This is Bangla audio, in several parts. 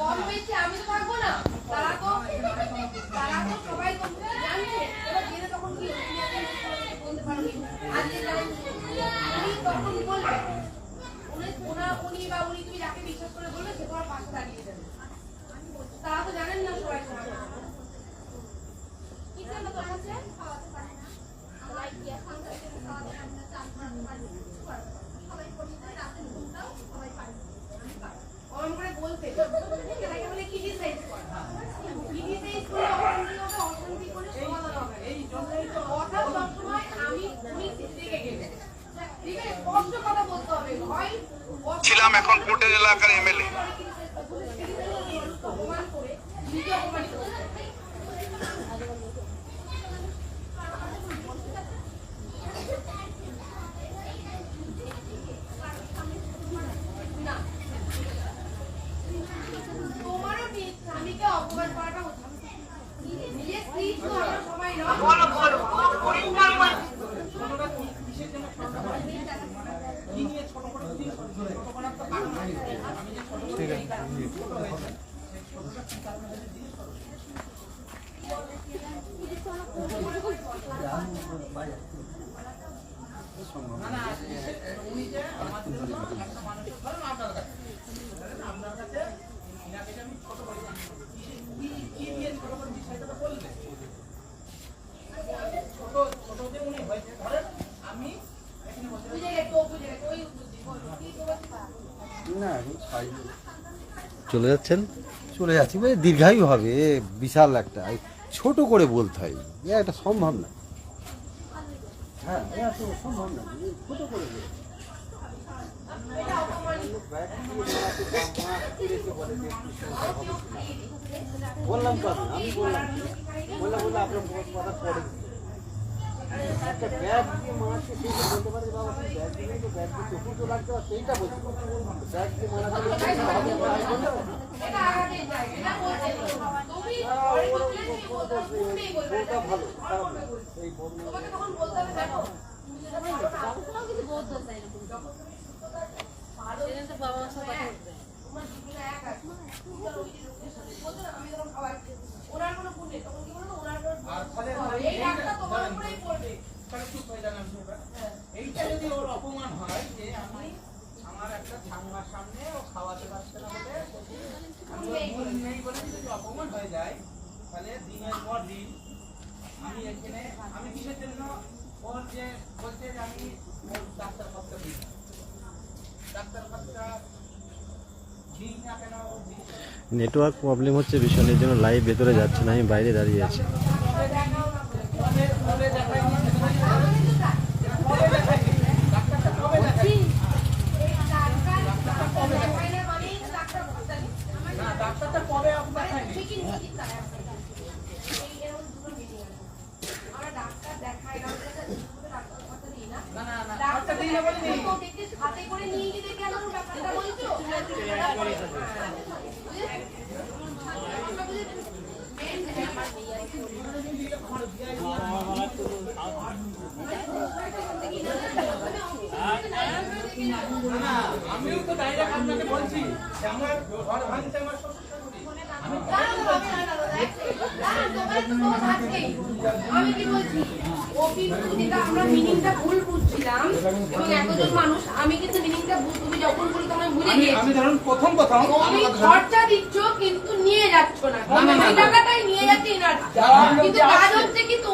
কম হয়েছে, আমি তো না। তারা তো সবাই জানছে এবার জেনে তখন কি বলতে পারবে আজকে উনি তখন বলবে, উনি ওনা উনি বা উনি তুমি যাকে বিশ্বাস করে বলবে, সে তোমার পাশে দাঁড়িয়ে যাবে। তারা তো জানেন না সবাই সবাই কি জন্য তোর কাছে খাওয়াতে পারে না সবাই গিয়ে খাওয়াতে খাওয়াতে পারে না চান করাতে পারে না কিছু পারে না। সবাই পরিষ্কার রাতে ঘুমটাও সবাই পারে আমি পারি ওরম করে বলতে এটাকে বলে ক্রিটিসাইজ করা ক্রিটিসাইজ করে অশান্তি হবে অশান্তি করে সমাধান হবে এই জন্যই তো কথা সবসময় আমি উনি থেকে গেলে ঠিক আছে স্পষ্ট কথা বলতে হবে হয় ছিলাম এখন কোর্টের এলাকার এমএলএ অপমান করে নিজে অপমানিত হচ্ছে না তোমারও ঠিক স্বামীকে অপমান করাটা উচিত নিজের স্ত্রী তো আমরা সবাই নয় বলো বলো বুঝে গেছে ও বুঝে গেছে ওই বুদ্ধি বলো কি বলছো চলে যাচ্ছেন? চলে যাচ্ছি মানে দীর্ঘায়ু হবে বিশাল একটা ছোট করে বলতে হয়। এ হ্যাঁ এটা সম্ভব না করে বললাম তো আমি বললাম। বললাম বললাম আপনার কথা পড়ে ওনার কোনো গুণ নেই তখন কি বলব ওনার কোনো আমি। নেটওয়ার্ক প্রবলেম হচ্ছে ভীষণ এর জন্য লাইভ ভেতরে যাচ্ছে না, আমি বাইরে দাঁড়িয়ে আছি Thank you. আমি কি বলছি? ও কিন্তু যেটা আমরা মিনিংটা ভুল বুঝছিলাম এবং এতজন মানুষ আমি কিন্তু মিনিংটা তুমি যখন বলি তখন বুঝে গিয়েছি। আমি ধরুন প্রথম প্রথম তুমি খরচা দিচ্ছ কিন্তু নিয়ে যাচ্ছ না। না, না, না, ওই টাকাটাই নিয়ে যাচ্ছে ইনারা কিন্তু কাজ হচ্ছে কি তো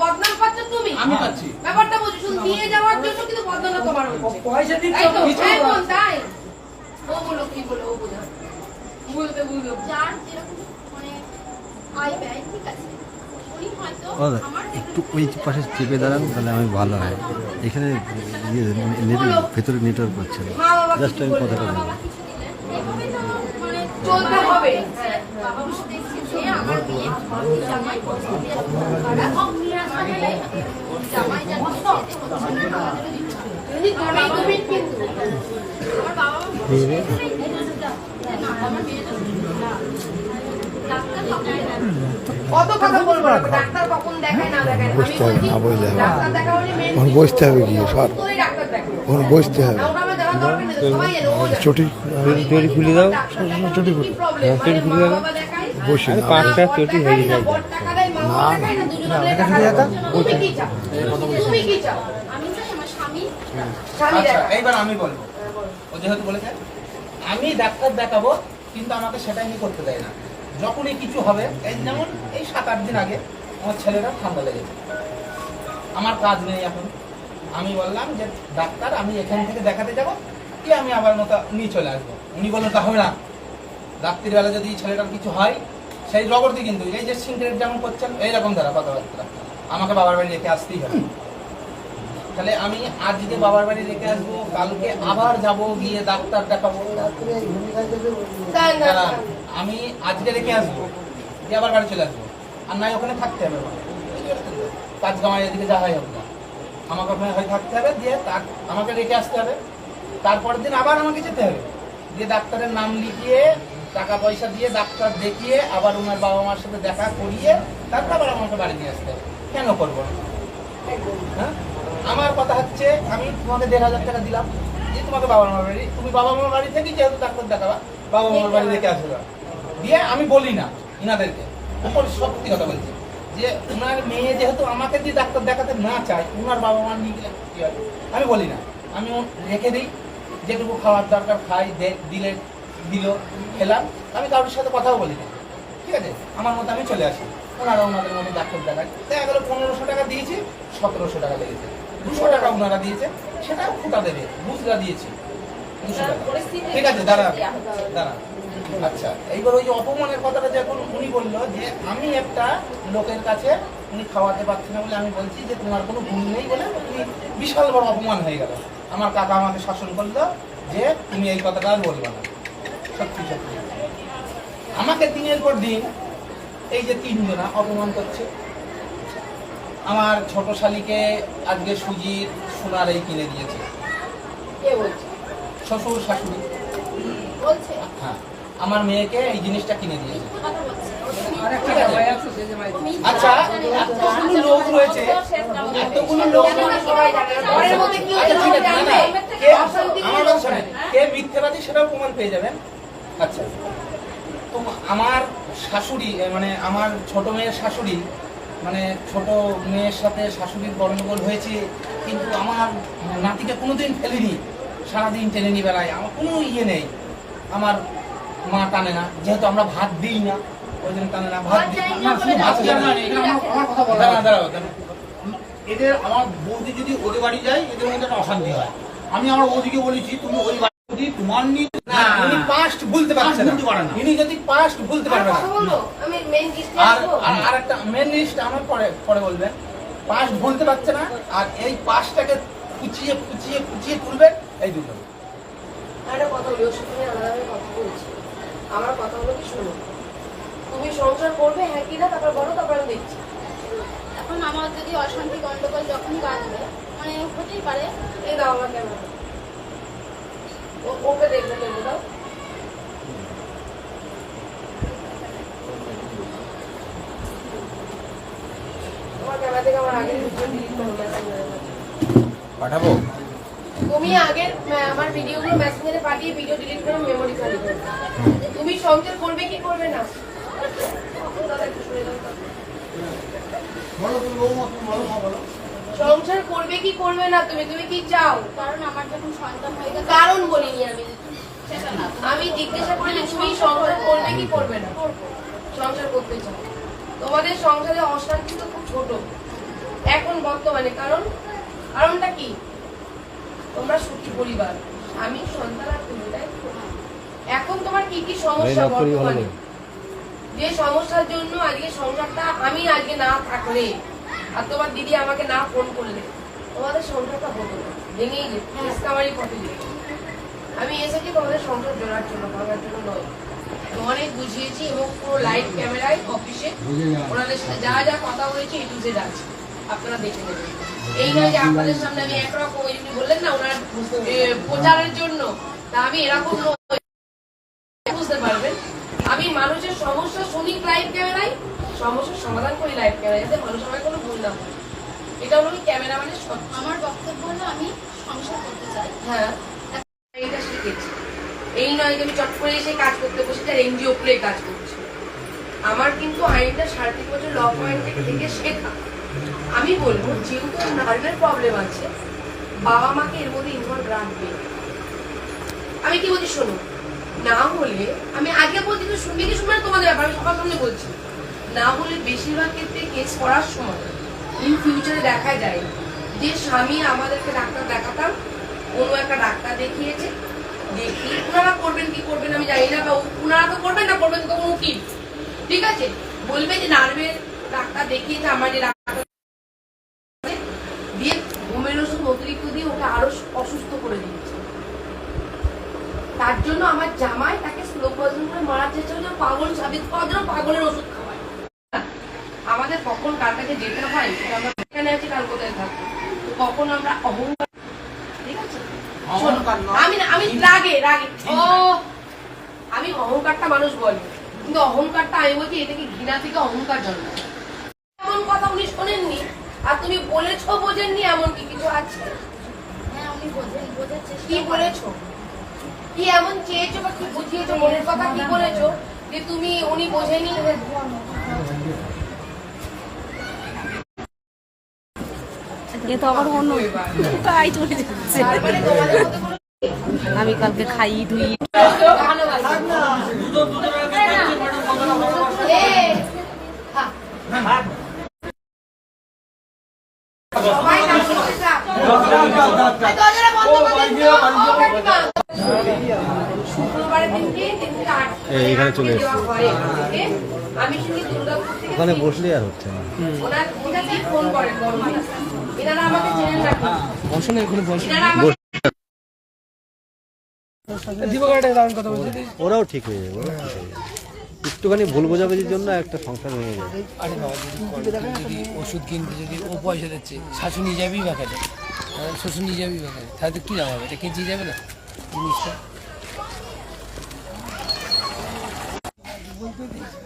বদনাম পাচ্ছ তুমি। আমি পাচ্ছি। ব্যাপারটা বলছি শুধু নিয়ে যাওয়ার জন্য কিন্তু বদনাম তোমার হচ্ছে। পয়সা দিচ্ছ তাই তো? কিছু হ্যাঁ তাই। ও বলো কি বলো ও বোঝা বুঝতে বুঝতে যার যেরকম মানে আয় ব্যয় ঠিক আছে? একটু ওই পাশে চেপে দাঁড়ান তাহলে আমি ভালো হয় এখানে ইয়ে, ভেতরে নেটওয়ার্ক পাচ্ছে জাস্ট আমি বলবে, কথাটা মা বলি বাবা কিছু দিলেন এইভাবে তো মানে চলতে হবে মা বলছে, "এই জিনিসটা, না, আমার মেয়েটা না। ডাক্তার পাঠায় না কত কথা বলব না, ডাক্তার কখন দেখায় না দেখায় না। আমি হবে, না বুঝলে হবে না। ডাক্তার দেখা হলে main ওখানে বসতে হবে সর। বসতে হবে। চটি চটি খুলে দাও চটি খুলে? বসে পাঁচটা হয়ে? আমি চাই আমার স্বামী স্বামী আচ্ছা দেখা। এইবার আমি বলব ও যেহেতু বলেছে আমি ডাক্তার দেখাবো কিন্তু আমাকে সেটা আমি করতে দেয় না যখনই কিছু হবে যেমন সাত আট দিন আগে আমার ছেলেরা ঠান্ডা লেগেছে আমার কাজ নেই এখন। আমি বললাম যে ডাক্তার আমি এখান থেকে দেখাতে যাব কি আমি আবার মতো নিয়ে চলে আসব? উনি বললেন তা হবে না। রাত্রিবেলা যদি ছেলেটার কিছু হয় সেই জগরতি কিন্তু এই যে সিগারেট যেমন করছেন এইরকম দ্বারা কথাবার্তা আমাকে বাবার বাড়ি রেখে আসতেই হবে। তাহলে আমি আজকে বাবার বাড়ি রেখে আসব কালকে আবার যাব গিয়ে ডাক্তার দেখাবো। আমি আজকে রেখে আসব দিয়ে আবার বাড়ি চলে আসব। আর নাই ওখানে থাকতে হবে কাজ কামাই এদিকে যা হয় না। আমাকে ওখানে হয় থাকতে হবে দিয়ে তার আমাকে রেখে আসতে হবে। তারপরের দিন আবার আমাকে যেতে হবে। দিয়ে ডাক্তারের নাম লিখিয়ে টাকা পয়সা দিয়ে ডাক্তার দেখিয়ে আবার ওনার বাবা মার সাথে দেখা করিয়ে তারপর আবার আমাকে বাড়ি নিয়ে আসতে হবে। কেন করব না? হ্যাঁ? আমার কথা হচ্ছে আমি তোমাকে দেড় হাজার টাকা দিলাম। যে তোমাকে বাবা মার বাড়ি তুমি বাবা মার বাড়ি থেকে যেহেতু ডাক্তার দেখাবা বাবা মার বাড়ি রেখে আসবে। দিয়ে আমি বলি না ইনাদেরকে। উপর সত্যি কথা বলছি। যে ওনার মেয়ে যেহেতু আমাকে দিয়ে ডাক্তার দেখাতে না চায় ওনার বাবা মা নিয়ে গেলে কি হবে? আমি বলি না। আমি রেখে দিই যেটুকু খাওয়ার দরকার খাই দিলে দিল খেলাম। আমি কারোর সাথে কথাও বলি না। ঠিক আছে? আমার মতো আমি চলে আসি। ওনারা ওনাদের মতো ডাক্তার দেখায়। দেখা গেলো পনেরোশো টাকা দিয়েছি সতেরোশো টাকা লেগেছে দুশো টাকা ওনারা দিয়েছে সেটা ফুটা দেবে বুঝলা দিয়েছি। দুশো টাকা। ঠিক আছে দাঁড়া দাঁড়া আচ্ছা এইবার ওই যে অপমানের কথাটা যখন উনি বলল যে আমি একটা লোকের কাছে উনি খাওয়াতে পারছি না বলে আমি বলছি যে তোমার কোনো নেই বলে উনি বিশাল বড় অপমান হয়ে গেল। আমার কাকা আমাকে শাসন করল যে তুমি এই কথাটা আর বলবে না। সত্যি সত্যি। আমাকে দিনের পর দিন এই যে তিনজনা অপমান করছে। আমার ছোট শালিকে আজকে সুজির সোনার এই কিনে দিয়েছে। কে বলছে? শ্বশুর শাশুড়ি। বলছে। আমার মেয়েকে এই জিনিসটা কিনে দিয়েছে কথা বলছে ঠিক আছে আচ্ছা এতগুলো লোক রয়েছে। এতগুলো লোক না, না। আচ্ছা, না, না, কি আমার কথা শোনেন, কে মিথ্যেবাদী সেটাও প্রমাণ পেয়ে যাবেন। আচ্ছা। তো আমার শাশুড়ি মানে আমার ছোট মেয়ের শাশুড়ি মানে ছোট মেয়ের সাথে শাশুড়ির গন্ডগোল হয়েছে কিন্তু আমার নাতিকে কোনোদিন ফেলিনি। সারাদিন টেনে নিয়ে বেড়ায় আমার কোনো ইয়ে নেই। আমার মা টানে না যেহেতু আমরা ভাত দিই না ওই জন্য টানে না ভাত আমার কথা বলা। দাঁড়াও। এদের আমার বৌদি যদি ওদের বাড়ি যায় এদের মধ্যে একটা অশান্তি হয়। আমি আমার বৌদিকে বলেছি তুমি ওই বাড়ি তোমার নিয়ে পাস্ট পারছে না। যদি পাস্ট পারবে না। আমি মেন আর একটা মেন লিস্ট আমার পরে পরে বলবেন। পাস্ট ভুলতে পারছে না আর এই পাস্টটাকে কুচিয়ে কুচিয়ে কুচিয়ে তুলবেন এই দুটো। একটা কথা বলি ওর সাথে আলাদাভাবে কথা বলছি। আমার কথা হলো কি শোনো তুমি সংসার করবে হ্যাঁ কি না তারপর বলো তারপর আমি দেখছি। এখন আমার যদি অশান্তি গন্ডগোল যখনই বাঁধবে মানে হতেই পারে। এই দাও আমার ক্যামেরা ওকে দেখবে দেখবে দাও। তোমার ক্যামেরা থেকে আমার আগের ভিডিও ডিলিট করো মেসেঞ্জারে পাঠাবো? তুমি আগের আমার ভিডিওগুলো মেসেঞ্জারে পাঠিয়ে ভিডিও ডিলিট করে মেমোরি খালি করো তুমি সংসার করবে কি করবে না? সংসার করবে কি করবে না তুমি? তুমি কি চাও? কারণ আমার যখন সন্তান হয়ে গেছে কারণ বলিনি আমি। আমি জিজ্ঞাসা করি তুমি সংসার করবে কি করবে না? সংসার করতে চাও। তোমাদের সংসারে অশান্তি তো খুব ছোট। এখন বর্তমানে কারণ কারণটা কি? তোমরা সুখী পরিবার। আমি সন্তান আর তুমি তাই এখন তোমার কি কি সমস্যা বর্তমানে? যে সমস্যার জন্য আজকে সংসারটা আমি আজকে না থাকলে আর তোমার দিদি আমাকে না ফোন করলে তোমাদের সংসারটা হতো না। ভেঙেই যেত কামারি পথে যেত আমি এসেছি তোমাদের সংসার জোড়ার জন্য ভাঙার জন্য নয়। তো অনেক বুঝিয়েছি এবং পুরো লাইভ ক্যামেরায় অফিসে ওনাদের সাথে যা যা কথা বলেছি এই টুজে যাচ্ছে আপনারা দেখে নেবেন। এই যে আপনাদের সামনে আমি একরকম ওই বললেন না ওনার প্রচারের জন্য। তা আমি এরকম বুঝতে পারবেন? আমি মানুষের সমস্যা শুনি লাইভ ক্যামেরায় সমস্যার সমাধান করি লাইভ ক্যামেরায় যাতে মানুষ আমার কোনো ভুল না এটা হলো ক্যামেরা মানে আমার বক্তব্য হলো আমি সংসার করতে চাই। হ্যাঁ। এটা শিখেছি। এই নয় যে আমি চট করে এসে কাজ করতে বসেছি আর এনজিও খুলে কাজ করছি। আমার কিন্তু আইনটা সাড়ে তিন বছর ল পয়েন্ট থেকে শেখা। আমি বলব, যেহেতু নার্ভের প্রবলেম আছে, বাবা মাকে এর মধ্যে ইনভলভ রাখবে। আমি কি বলছি শোনো, না হলে, আমি আগে বলছি তো শুনবে কি শুনবে তোমাদের ব্যাপার, আমি সবার সামনে বলছি। না হলে বেশিরভাগ ক্ষেত্রে কেস করার সময় ইন ফিউচারে দেখা যায় যে স্বামী আমাদেরকে ডাক্তার দেখাতাম, কোনো একটা ডাক্তার দেখিয়েছে দেখিয়ে ওনারা করবেন কি করবেন আমি জানি না, বা ওনারা তো করবেন না, করবেন তো কোনো উকিল ঠিক আছে? বলবে যে নার্ভের ডাক্তার দেখিয়েছে আমার ডাক্তার দিয়ে ঘুমের ওষুধ অতিরিক্ত দিয়ে ওকে আরও অসুস্থ করে দিয়েছে তার জন্য আমার জামাই তাকে স্লো পয়জন করে মারার চেষ্টা হচ্ছে পাগল সাবিত করার জন্য পাগলের ওষুধ খাওয়ায়। আমাদের কখন কার কাছে যেতে হয় সেটা আমরা এখানে আছি কাল কোথায় থাকব? কখন আমরা অহংকার ঠিক আছে। আমি আমি রাগে রাগে। ও আমি অহংকারটা মানুষ বলে কিন্তু অহংকারটা আমি বলছি এটা কি ঘৃণা থেকে অহংকার জন্মায়। এমন কথা উনি শোনেননি আর তুমি বলেছ বোঝেননি এমন কি কিছু আছে? হ্যাঁ উনি বোঝেন বোঝার চেষ্টা কি বলেছ? কি এমন চেয়েছো বা কি বুঝিয়েছো মনের কথা কি বলেছ যে তুমি উনি বোঝেনি? এ তো আবার অন্য। তাই চলে যাচ্ছে। তারপরে তোমাদের মধ্যে কোনো আমি কালকে খাই ধুই। সবাই নাম করতে থাক। এই দরজাটা বন্ধ করে দিন তো। ও কাকিমা। শুক্রবারের দিনকে দিনকে আট এই এখানে চলে হয় থেকে ওখানে বসলে আর হচ্ছে না। এনারা আমাকে ওরাও ঠিক হয়ে যাবে ওরাও ঠিক হয়ে যাবে। একটুখানি ভুল বোঝাবুঝির জন্য একটা সংসার ভেঙে যাবে আরে বাবা যদি ওষুধ কিনতে যদি ও পয়সা দিচ্ছে শাশু নিয়ে যাবেই বা কেন হ্যাঁ, শ্বশুর নিয়ে যাবেই বা কেন তাহলে তো কী লাভ হবে? এটা কেচে যাবে না? জিনিসটা? goodies.